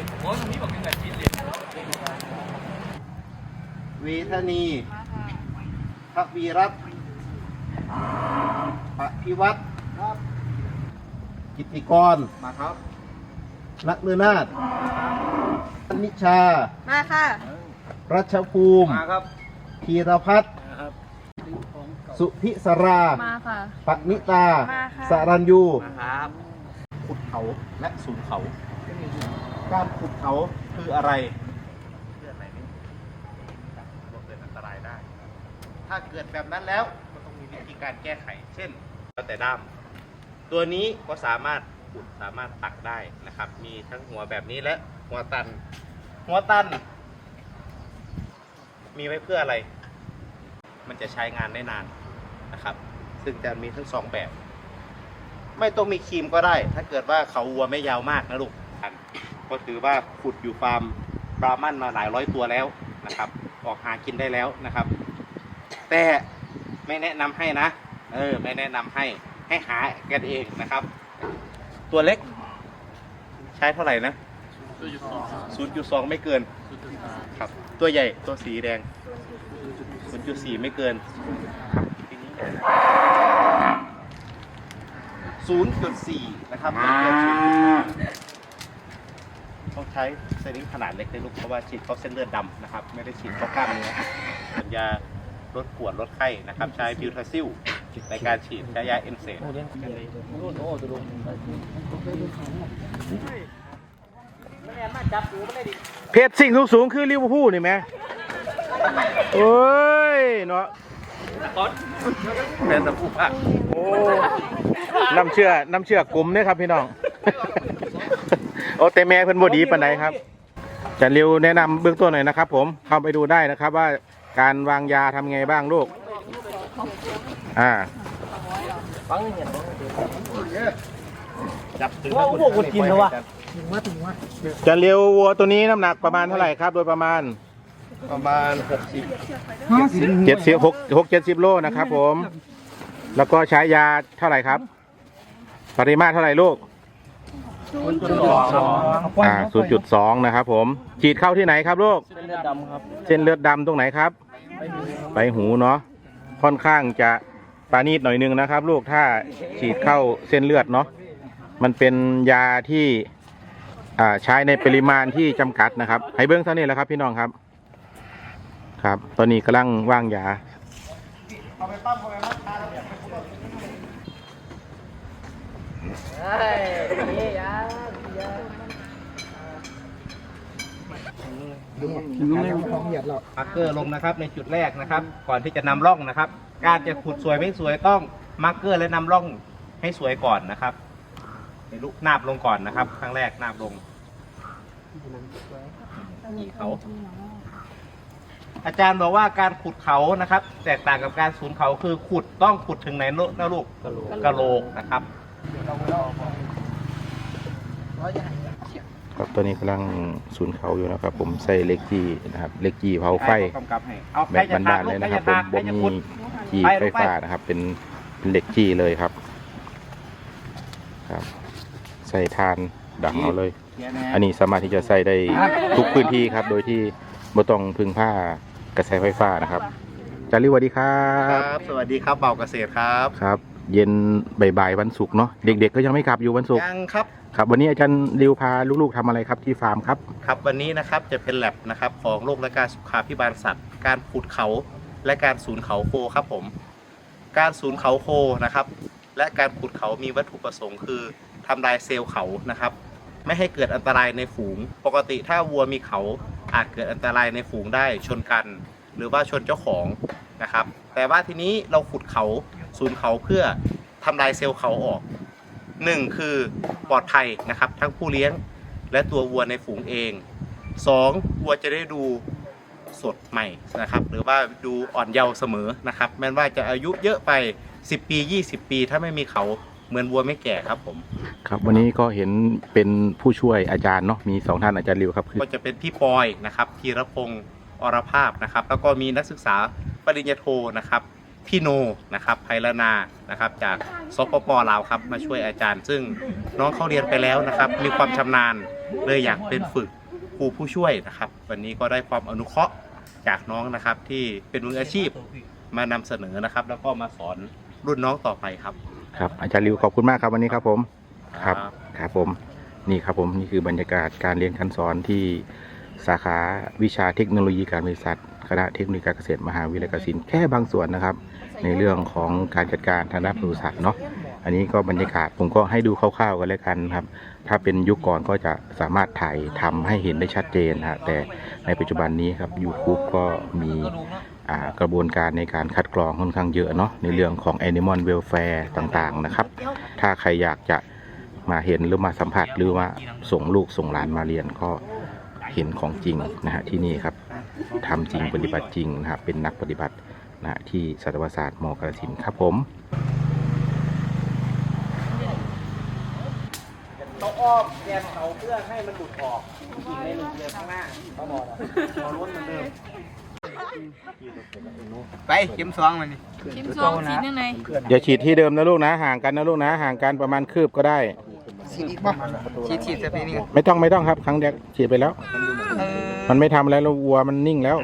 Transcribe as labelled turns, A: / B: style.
A: เป็นแบบจีนเลย
B: วีธนีพระวีรัตน์ปพิวัตรกิตติกร
A: มาครับ
B: นักเลือนาถนิชา
C: มาค่ะ
B: รัชภูมิ
A: มาครับ
B: ธีรพัฒน์
A: นะครับ
B: สุพิสรา
C: มาค่ะ
B: ปณิตา
C: มาค่ะ
B: สารัญยู
A: มาครับ
B: ขุดเขาและสูงเขา การขุดเขาคืออะไรเรื่องอะไรนี้เกิดอันตรายได้ ถ้าเกิดแบบนั้นแล้วก็ต้องมีวิธีการแก้ไข เช่นแล้วแต่ด้าม ตัวนี้ก็สามารถขุดสามารถตักได้นะครับ มีทั้งหัวแบบนี้และหัวตัน หัวตัน มีไว้เพื่ออะไร มันจะใช้งานได้นานนะครับ ซึ่งจะมีทั้งสองแบบ ไม่ต้องมีครีมก็ได้ ถ้าเกิดว่าเขาวัวไม่ยาวมากนะลูก ก็ถือว่าขุดอยู่ฟาร์มบรามันมาหลายร้อยตัวแล้วนะครับ ออกหากินได้แล้วนะครับ แต่ไม่แนะนำให้นะ เออ ไม่แนะนำให้ให้หากันเองนะครับ ตัวเล็ก ใช้เท่าไหร่นะศูนย์จุดสองไม่เกินครับ ตัวใหญ่ตัวสีแดงศูนย์จุดสี่ไม่เกินครับทีนี้0.4 นะครับเป็นเกิน0.4 ต้องใช้เซริงขนาดเล็กในลูกเพราะว่าฉีดเข้าเส้นเลือดดำนะครับไม่ได้ฉีดเข้ากล้ามเนื้อเป็นยาลดปวดลดไข้นะครับใช้บิวทาซิลในการฉีดใช้ยาเอนเซน
D: เพจสิ่งสูงสูงๆคือลิเวอร์พูลนี่ไหมโอ้ยเนาะ
B: เป็นตะปูผัก
D: โอ้น้ำเชื่อน้ำเชื่อกลุ่มเนี่ยครับพี่น้อง โอ้แต่แม่เพิ่นบดีปานใดครับจะเร็วแนะนำเบื้องต้นหน่อยนะครับ ผมเข้าไปดูได้นะครับ ว่าการวางยาทำไงบ้างลูก อ่า
B: จับถึงโอ้โหคนกินแล้ววะ
D: จะเร็ววัวตัวนี้น้ำหนักประมาณเท่าไหร่ครับ โดยประมาณ
B: ประมาณ60
D: เจ็ดสิบหกหกเจ็ดสิบโลนะครับ ผม แล้วก็ใช้ยาเท่าไหร่ครับ ปริมาตรเท่าไหร่ลูก อ่าศูนย์จุดสองนะครับผม ฉีดเข้าที่ไหนครับลูก
A: เส้นเลือดดำครับ
D: เส้นเลือดดำตรงไหนครับไปหูเนาะ ค่อนข้างจะปราณีตหน่อยนึงนะครับ ลูก ถ้าฉีดเข้าเส้นเลือดเนาะ มันเป็นยาที่อ่าใช้ในปริมาณที่จำกัดนะครับ ให้เบื้องเท่านี้แหละครับ พี่น้องครับ ครับ ตอนนี้กำลังว่างยา
B: มาร์กเกอร์ลงนะครับในจุดแรกนะครับ ก่อนที่จะนำร่องนะครับ การจะขุดสวยไม่สวยต้องมาร์กเกอร์และนำร่องให้สวยก่อนนะครับในลูกนาบลงก่อนนะครับ ครั้งแรกนาบลงนี่เขา อาจารย์บอกว่าการขุดเขานะครับ แตกต่างกับการสูนเขาคือขุดต้องขุดถึงไหนลูกนะลูกกะโหลกนะครับ
D: ครับตอนนี้กำลังศูนย์เขาอยู่นะครับ ผมใส่เล็กจี้นะครับเล็กจี้เผาไฟ
B: กำกับให้เอา
D: แบ
B: ใคร
D: บ
B: จะ
D: บ้า
B: ทาน
D: ๆ
B: ลู
D: เล
B: ก
D: ย
B: ใคร
D: นะครับ
B: จะ
D: ผม
B: ทานใคร
D: บ่
B: จะ
D: มี
B: ขุด
D: จี้
B: ไป
D: ไฟ
B: ลูกไป
D: ฟ้านะครับ เป็นเป็นเหล็กจี้เลยครับ ครับ ใส่ทานดังเอาเลย อันนี้สามารถที่จะใส่ได้ทุกพื้นที่ครับ โดยที่บ่ต้องพึ่งผ้ากระแสไฟฟ้านะครับจารีสวัสดีครั
B: ครับบสวัสดีครับเบาเกษตรครับ
D: ครับ เย็นบ่ายๆวันศุกร์เนาะเด็กๆก็ยังไม่กลับอยู่วันศุกร์
B: ยังครับ
D: ครับ วันนี้อาจารย์ริวพาลูกๆทำอะไรครับที่ฟาร์มครับ
B: ครับ วันนี้นะครับจะเป็นแลบนะครับของโรคและการสุขาพิบาลสัตว์ การขุดเขาและการสูญเขาโคครับผม การสูญเขาโคนะครับ และการขุดเขามีวัตถุประสงค์ คือทำลายเซลล์เขานะครับ ไม่ให้เกิดอันตรายในฝูง ปกติถ้าวัวมีเขาอาจเกิดอันตรายในฝูงได้ชนกัน หรือว่าชนเจ้าของนะครับ แต่ว่าทีนี้เราขุดเขา สูญเขาเพื่อทำลายเซลล์เขาออกหนึ่งคือปลอดภัยนะครับทั้งผู้เลี้ยงและตัววัวในฝูงเอง 2. วัวจะได้ดูสดใหม่นะครับ หรือว่าดูอ่อนเยาว์เสมอนะครับแม้ว่าจะอายุเยอะไป 10 ปี 20 ปี ถ้าไม่มีเขาเหมือนวัวไม่แก่ครับผม
D: ครับวันนี้ก็เห็นเป็นผู้ช่วยอาจารย์เนาะมีสองท่านอาจารย์ริวครับคือ
B: ก็จะเป็นพี่ปอยนะครับธีรพงศ์อรภาพนะครับ แล้วก็มีนักศึกษาปริญญาโทนะครับ พี่โนนะครับไพรนานะครับจากสปปลาวครับมาช่วยอาจารย์ ซึ่งน้องเขาเรียนไปแล้วนะครับ มีความชำนาญเลยอยากเป็นฝึกครูผู้ช่วยนะครับ วันนี้ก็ได้ความอนุเคราะห์จากน้องนะครับ ที่เป็นมืออาชีพมานำเสนอนะครับ แล้วก็มาสอนรุ่นน้องต่อไปครับ
D: ครับอาจารย์ริวขอบคุณมากครับวันนี้ครับผม ครับ ครับผมนี่ครับผมนี่คือบรรยากาศการเรียนการสอนที่สาขาวิชาเทคโนโลยีการบริษัท คณะเทคโนโลยีการเกษตรมหาวิทยาลัยเกษตรแค่บางส่วนนะครับ ในเรื่องของการจัดการทางด้านปศุสัตว์เนาะอันนี้ก็บรรยากาศผมก็ให้ดูคร่าวๆกันแล้วกันครับ ถ้าเป็นยุคก่อนก็จะสามารถถ่ายทำให้เห็นได้ชัดเจนนะฮะแต่ในปัจจุบันนี้ครับ YouTube ก็มีอ่ากระบวนการในการคัดกรองค่อนข้างเยอะเนาะในเรื่องของ Animal Welfare ต่างๆนะครับ ถ้าใครอยากจะมาเห็นหรือมาสัมผัสหรือว่าส่งลูกส่งหลานมาเรียนก็ เห็นของจริงนะฮะที่นี่ครับทำจริงปฏิบัติจริงนะครับเป็นนักปฏิบัตินะฮะที่สัตวศาสตร์มกรสินครับผม
B: เขาอ้อมแกนเขาเพื่อให้มันหลุดออกอีกในหนึ่งเรือข้างหน้าเขาบอกเราล้วนเหมือนเดิม
A: ไปเข็มสองมันนี่
C: ชิมซองสียังไง
D: อย่าฉีดที่เดิมนะลูกนะห่างกันนะลูกนะห่างกันประมาณคืบก็ได้
A: ฉีดอีกป่ะฉีดฉีดสเปรย์นี่ก่อน
D: ไม่ต้องไม่ต้องครับ ครั้งแรกฉีดไปแล้ว
A: เออ
D: มันไม่ทำอะไรแล้ววัวมันนิ่งแล้ว